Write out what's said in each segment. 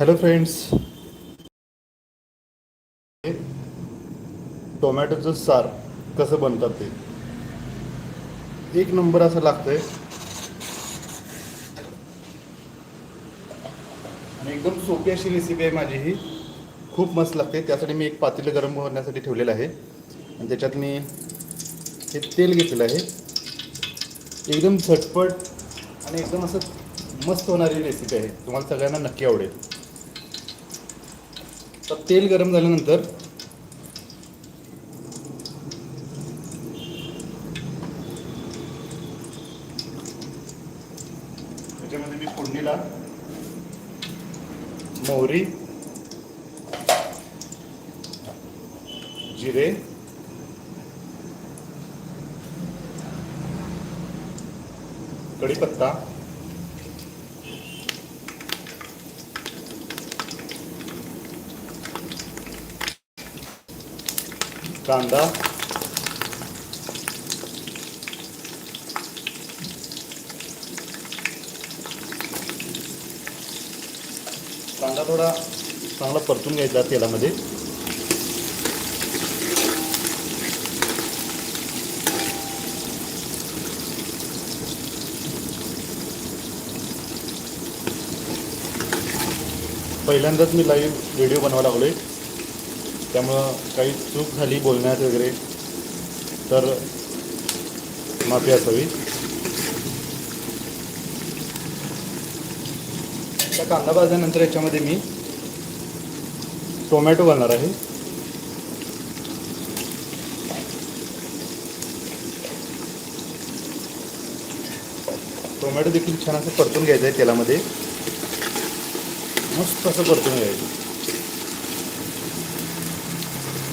Hello friends टोमॅटोचं सार कसं बनतात ते? एक नंबर असं लागतंय. आणि एकदम सोपी अशी रेसिपी आहे माझी ही. खूप मस्त लागते. त्यासाठी मी एक पातेलं गरम करण्यासाठी ठेवलेलं आहे. आणि त्याच्यात मी हे तेल घेतलेलं आहे. एकदम झटपट आणि एकदम असं मस्त होणारी रेसिपी आहे. तुम्हाला सगळ्यांना नक्की आवडेल. तर तेल गरम झाल्यानंतर त्याच्यामध्ये मी फोडणीला मोहरी जिरे कढीपत्ता कांदा कांदा थोडा चांगला परतून घ्यायचा तेलामध्ये पहिल्यांदाच मी लाईव्ह व्हिडिओ बनवा लागलोय. त्यामुळं काही चूक झाली बोलण्यात वगैरे तर माफी असावी. त्या कांदा भाजल्यानंतर याच्यामध्ये मी टोमॅटो घालणार आहे. टोमॅटो देखील छान असं परतून घ्यायचं आहे तेलामध्ये. मस्त असं परतून घ्यायचं.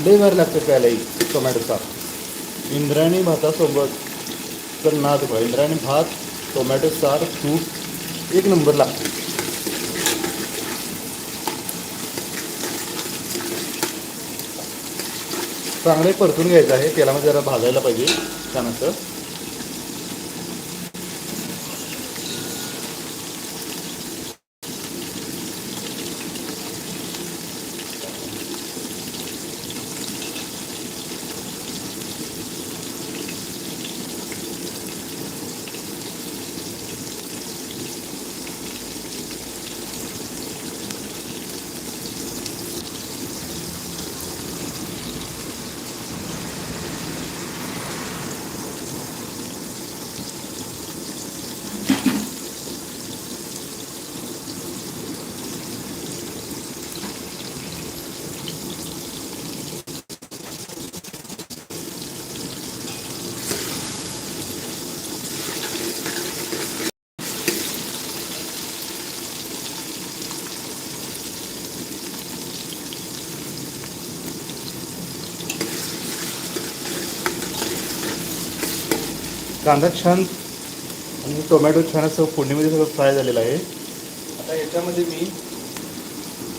लय भारी लागतं प्यायलाही टोमॅटो सार इंद्रायणी भातासोबत तर ना बघा इंद्रायणी भात टोमॅटो सार तूप एक नंबर लागतो. चांगले परतून घ्यायचं आहे. तेलामध्ये जरा भाजायला पाहिजे त्यानंतर. कांदा छान आणि टोमॅटो छान असं फोडणीमध्ये सगळं फ्राय झालेलं आहे. आता याच्यामध्ये मी